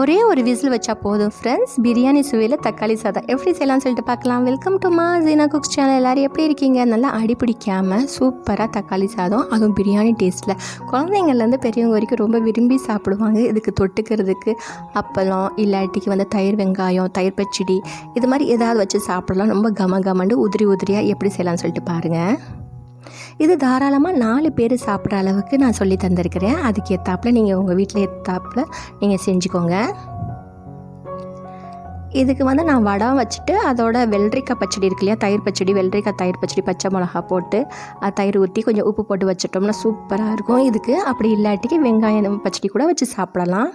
ஒரே ஒரு விசில் வச்சா போதும் ஃப்ரெண்ட்ஸ் பிரியாணி சுவையில் தக்காளி சாதம் எப்படி செய்யலாம்னு சொல்லிட்டு பார்க்கலாம். வெல்கம் டு மா ஜீனா குக்ஸ் சேனல் எல்லோரும் எப்படி இருக்கீங்க? நல்லா அடிப்பிடிக்காமல் சூப்பராக தக்காளி சாதம் அதுவும் பிரியாணி டேஸ்ட்டில் குழந்தைங்கள்லேருந்து பெரியவங்க வரைக்கும் ரொம்ப விரும்பி சாப்பிடுவாங்க. இதுக்கு தொட்டுக்கிறதுக்கு அப்பளம் இல்லாட்டிக்கு வந்து தயிர் வெங்காயம் தயிர் பச்சடி இது மாதிரி ஏதாவது வச்சு சாப்பிடலாம். ரொம்ப கம கமண்டு உதிரி உதிரியாக எப்படி செய்யலாம்னு சொல்லிட்டு பாருங்கள் இது தாராளமாக நாலு பேர் சாப்பிட்ற அளவுக்கு நான் சொல்லி தந்திருக்கிறேன். அதுக்கு ஏற்றாப்புல நீங்கள் உங்கள் வீட்டில் ஏற்றாப்புல நீங்கள் செஞ்சுக்கோங்க. இதுக்கு வந்து நான் வடம் வச்சுட்டு அதோட வெள்ளரிக்காய் பச்சடி இருக்கு இல்லையா தயிர் பச்சடி வெள்ளரிக்காய் தயிர் பச்சடி பச்சை மிளகா போட்டு அது தயிர் ஊற்றி கொஞ்சம் உப்பு போட்டு வச்சிட்டோம்னா சூப்பராக இருக்கும். இதுக்கு அப்படி இல்லாட்டிக்கு வெங்காயம் பச்சடி கூட வச்சு சாப்பிடலாம்.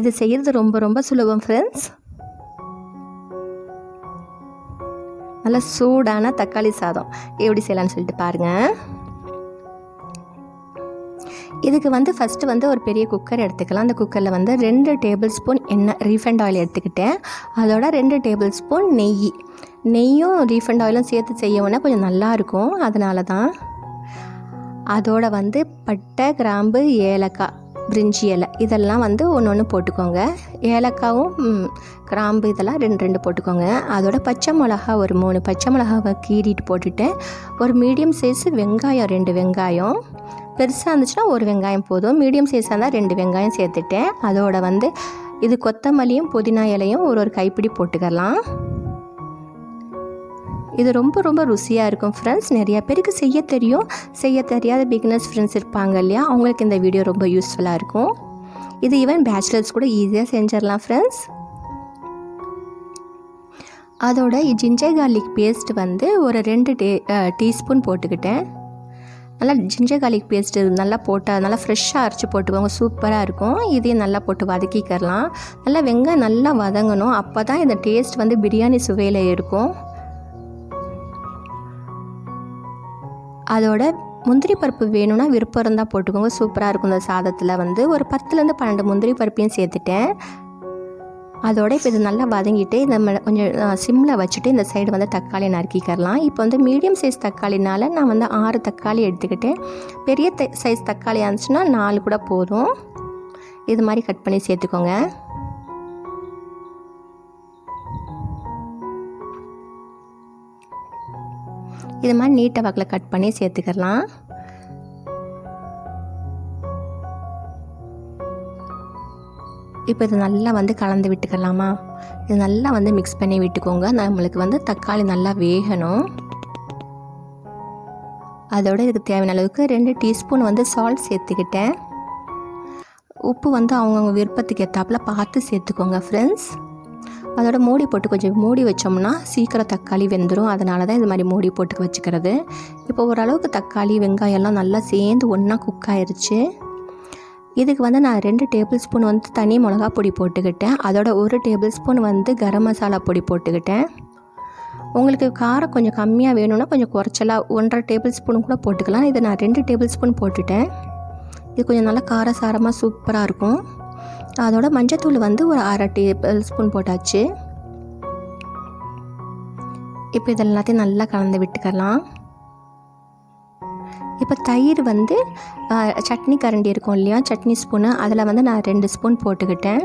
இது செய்கிறது ரொம்ப ரொம்ப சுலபம் ஃப்ரெண்ட்ஸ் நல்லா சூடான தக்காளி சாதம். எப்படி செய்யலாம்னு சொல்லிட்டு பாருங்கள் இதுக்கு வந்து ஃபஸ்ட்டு வந்து ஒரு பெரிய குக்கர் எடுத்துக்கலாம். அந்த குக்கரில் வந்து ரெண்டு டேபிள் ஸ்பூன் எண்ணெய் ரீஃபண்ட் ஆயில் எடுத்துக்கிட்டேன். அதோட ரெண்டு டேபிள் ஸ்பூன் நெய். நெய்யும் ரீஃபண்ட் ஆயிலும் சேர்த்து செய்யவுன்னா கொஞ்சம் நல்லாயிருக்கும் அதனால தான் அதோட வந்து பட்டை கிராம்பு ஏலக்காய் பிரிஞ்சி இலை. இதெல்லாம் வந்து ஒன்று ஒன்று போட்டுக்கோங்க. ஏலக்காவும் கிராம்பு இதெல்லாம் ரெண்டு ரெண்டு போட்டுக்கோங்க. அதோட பச்சை மிளகா ஒரு மூணு பச்சை மிளகாவை கீறிட்டு போட்டுட்டேன் ஒரு மீடியம் சைஸ் வெங்காயம் ரெண்டு வெங்காயம். பெருசாக இருந்துச்சுன்னா ஒரு வெங்காயம் போதும். மீடியம் சைஸாக இருந்தால் ரெண்டு வெங்காயம் சேர்த்துட்டேன். அதோட வந்து இது கொத்தமல்லியும் புதினா இலையும் ஒரு ஒரு கைப்பிடி போட்டுக்கலாம். இது ரொம்ப ரொம்ப ருசியாக இருக்கும். ஃப்ரெண்ட்ஸ் நிறைய பேருக்கு செய்ய தெரியும். செய்ய தெரியாத பிகினர்ஸ் ஃப்ரெண்ட்ஸ் இருப்பாங்க இல்லையா? அவங்களுக்கு இந்த வீடியோ ரொம்ப யூஸ்ஃபுல்லாக இருக்கும். இது ஈவன் பேச்சுலர்ஸ் கூட ஈஸியாக செஞ்சிடலாம் ஃப்ரெண்ட்ஸ் அதோட ஜிஞ்சர் கார்லிக் பேஸ்ட் வந்து ஒரு ரெண்டு டே டீஸ்பூன் போட்டுக்கிட்டேன். நல்லா ஜிஞ்சர் கார்லிக் பேஸ்ட்டு நல்லா போட்டால் நல்லா ஃப்ரெஷ்ஷாக அரைச்சி போட்டுக்கோங்க. சூப்பராக இருக்கும். இதையும் நல்லா போட்டு வதக்கிக்கிறலாம் நல்லா வெங்காயம் நல்லா வதங்கணும். அப்போ தான் இந்த டேஸ்ட் வந்து பிரியாணி சுவையில் இருக்கும் அதோட முந்திரி பருப்பு வேணும்னா விருப்பம் இருந்தால் போட்டுக்கோங்க. சூப்பராக இருக்கும் இந்த சாதத்தில் வந்து. ஒரு பத்துலேருந்து பன்னெண்டு முந்திரி பருப்பையும் சேர்த்துட்டேன். அதோட இப்போ இது நல்லா வதங்கிட்டு இந்த கொஞ்சம் சிம்மில் வச்சுட்டு இந்த சைடு வந்து தக்காளி நறுக்கிக்கிறலாம் இப்போ வந்து மீடியம் சைஸ் தக்காளினால் நான் வந்து ஆறு தக்காளி எடுத்துக்கிட்டேன். பெரிய சைஸ் தக்காளி இருந்துச்சுன்னா நாலு கூட போதும். இது மாதிரி கட் பண்ணி சேர்த்துக்கோங்க. இது மாதிரி நீட்டை வாக்கில் கட் பண்ணி சேர்த்துக்கலாம் இப்போ இது நல்லா வந்து கலந்து விட்டுக்கலாமா இது நல்லா வந்து மிக்ஸ் பண்ணி விட்டுக்கோங்க. நம்மளுக்கு வந்து தக்காளி நல்லா வேகணும். அதோட இதுக்கு தேவையான அளவுக்கு ரெண்டு டீஸ்பூன் வந்து சால்ட் சேர்த்துக்கிட்டேன். உப்பு வந்து அவங்கவுங்க விருப்பத்துக்கு ஏற்றாப்புல பார்த்து சேர்த்துக்கோங்க ஃப்ரெண்ட்ஸ் அதோட மூடி போட்டு கொஞ்சம் மூடி வச்சோம்னா சீக்கிரம் தக்காளி வெந்துடும் அதனால தான் இது மாதிரி மூடி போட்டு வச்சுக்கிறது. இப்போ ஓரளவுக்கு தக்காளி வெங்காயம் எல்லாம் நல்லா சேர்ந்து ஒன்றா குக் ஆயிடுச்சு இதுக்கு வந்து நான் ரெண்டு டேபிள் ஸ்பூன் வந்து தனி மிளகா பொடி போட்டுக்கிட்டேன். அதோட ஒரு டேபிள் ஸ்பூன் வந்து கரம் மசாலா பொடி போட்டுக்கிட்டேன். உங்களுக்கு காரம் கொஞ்சம் கம்மியாக வேணும்னா கொஞ்சம் குறைச்சலாக ஒன்றரை டேபிள் ஸ்பூன் கூட போட்டுக்கலாம். இது நான் ரெண்டு டேபிள் ஸ்பூன் போட்டுட்டேன். இது கொஞ்சம் நல்லா காரசாரமாக சூப்பராக இருக்கும். அதோட மஞ்சத்தூள் வந்து ஒரு அரை டேபிள் ஸ்பூன் போட்டாச்சு. இப்போ இது எல்லாத்தையும் நல்லா கலந்து விட்டுக்கலாம். இப்போ தயிர் வந்து சட்னி கரண்டி இருக்கும் இல்லையா? சட்னி ஸ்பூனு. அதில் வந்து நான் ரெண்டு ஸ்பூன் போட்டுக்கிட்டேன்.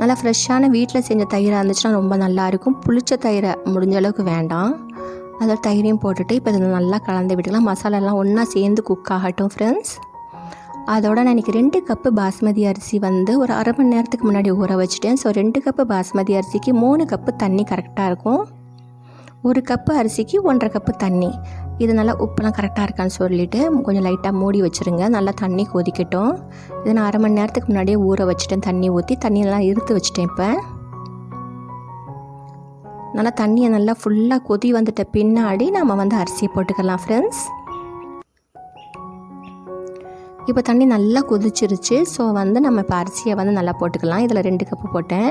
நல்லா ஃப்ரெஷ்ஷான வீட்டில் செஞ்ச தயிராக இருந்துச்சுன்னா ரொம்ப நல்லாயிருக்கும் புளிச்ச தயிரை முடிஞ்ச அளவுக்கு வேண்டாம். அதில் தயிரையும் போட்டுட்டு இப்போ இதை நல்லா கலந்து விட்டுக்கலாம். மசாலாலாம் ஒன்றா சேர்ந்து குக் ஆகட்டும் ஃப்ரெண்ட்ஸ் அதோட நான் இன்றைக்கி ரெண்டு கப்பு பாஸ்மதி அரிசி வந்து ஒரு அரை மணி நேரத்துக்கு முன்னாடி ஊற வச்சுட்டேன். ஸோ ரெண்டு கப்பு பாஸ்மதி அரிசிக்கு மூணு கப்பு தண்ணி கரெக்டாக இருக்கும். ஒரு கப்பு அரிசிக்கு ஒன்றரை கப்பு தண்ணி. இது நல்லா உப்புலாம் கரெக்டாக இருக்கான்னு சொல்லிவிட்டு கொஞ்சம் லைட்டாக மூடி வச்சுருங்க. நல்லா தண்ணி கொதிக்கட்டும். இதை நான் அரை மணி நேரத்துக்கு முன்னாடியே ஊற வச்சுட்டேன். தண்ணி ஊற்றி தண்ணியெல்லாம் இருத்து வச்சுட்டேன் இப்போ. நல்லா தண்ணியை நல்லா ஃபுல்லாக கொதி வந்துட்ட பின்னாடி நம்ம வந்து அரிசியை போட்டுக்கலாம் ஃப்ரெண்ட்ஸ் இப்போ தண்ணி நல்லா கொதிச்சிருச்சு. ஸோ வந்து நம்ம இப்போ அரிசியை வந்து நல்லா போட்டுக்கலாம். இதில் ரெண்டு கப்பு போட்டேன்.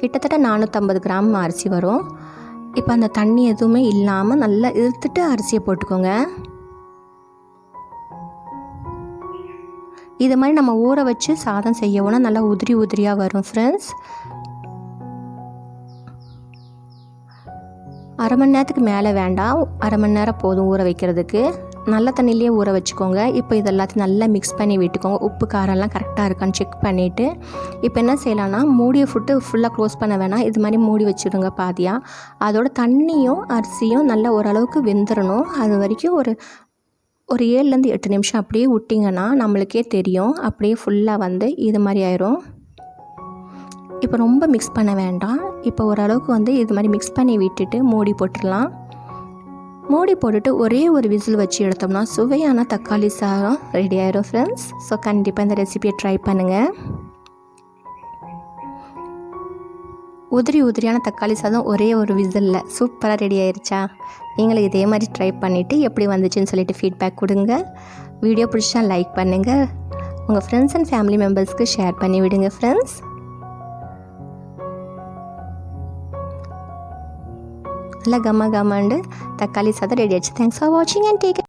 கிட்டத்தட்ட நானூற்றம்பது கிராம் அரிசி வரும். இப்போ அந்த தண்ணி எதுவுமே இல்லாமல் நல்லா இழுத்துட்டு அரிசியை போட்டுக்கோங்க. இது மாதிரி நம்ம ஊற வச்சு சாதம் செய்யவோனா நல்லா உதிரி உதிரியாக வரும் ஃப்ரெண்ட்ஸ் அரை மணி நேரத்துக்கு மேலே வேண்டாம். அரை மணி நேரம் போதும் ஊற வைக்கிறதுக்கு. நல்ல தண்ணியிலேயே ஊற வச்சுக்கோங்க. இப்போ இது எல்லாத்தையும் நல்லா மிக்ஸ் பண்ணி விட்டுக்கோங்க. உப்பு காரம்லாம் கரெக்டாக இருக்கான்னு செக் பண்ணிவிட்டு இப்போ என்ன செய்யலாம்னா மூடியை ஃபுட்டு ஃபுல்லாக க்ளோஸ் பண்ண வேணாம். இது மாதிரி மூடி வச்சுடுங்க பாதியாக அதோட தண்ணியும் அரிசியும் நல்லா ஓரளவுக்கு வெந்துடணும் அது வரைக்கும் ஒரு ஒரு ஏழுலேருந்து எட்டு நிமிஷம் அப்படியே விட்டிங்கன்னா நம்மளுக்கே தெரியும். அப்படியே ஃபுல்லாக வந்து இது மாதிரி ஆயிரும். இப்போ ரொம்ப மிக்ஸ் பண்ண வேண்டாம். இப்போ ஓரளவுக்கு வந்து இது மாதிரி மிக்ஸ் பண்ணி விட்டுட்டு மூடி போட்டுடலாம். மூடி போட்டுட்டு ஒரே ஒரு விசில் வச்சு எடுத்தோம்னா சுவையான தக்காளி சாதம் ரெடி ஆயிடும் ஃப்ரெண்ட்ஸ் ஸோ கண்டிப்பாக இந்த ரெசிபியை ட்ரை பண்ணுங்கள் உதிரி உதிரியான தக்காளி சாதம் ஒரே ஒரு விசிலில் சூப்பராக ரெடி ஆயிடுச்சா நீங்களும் இதே மாதிரி ட்ரை பண்ணிவிட்டு எப்படி வந்துச்சுன்னு சொல்லிட்டு ஃபீட்பேக் கொடுங்க. வீடியோ பிடிச்சா லைக் பண்ணுங்கள் உங்கள் ஃப்ரெண்ட்ஸ் அண்ட் ஃபேமிலி மெம்பர்ஸ்க்கு ஷேர் பண்ணி விடுங்க ஃப்ரெண்ட்ஸ் நல்லா கம்ம கம்மண்டு தக்காளி சாதம் ரெடி ஆச்சு தேங்க்ஸ் ஃபார் வாட்சிங் அண்ட் டேக்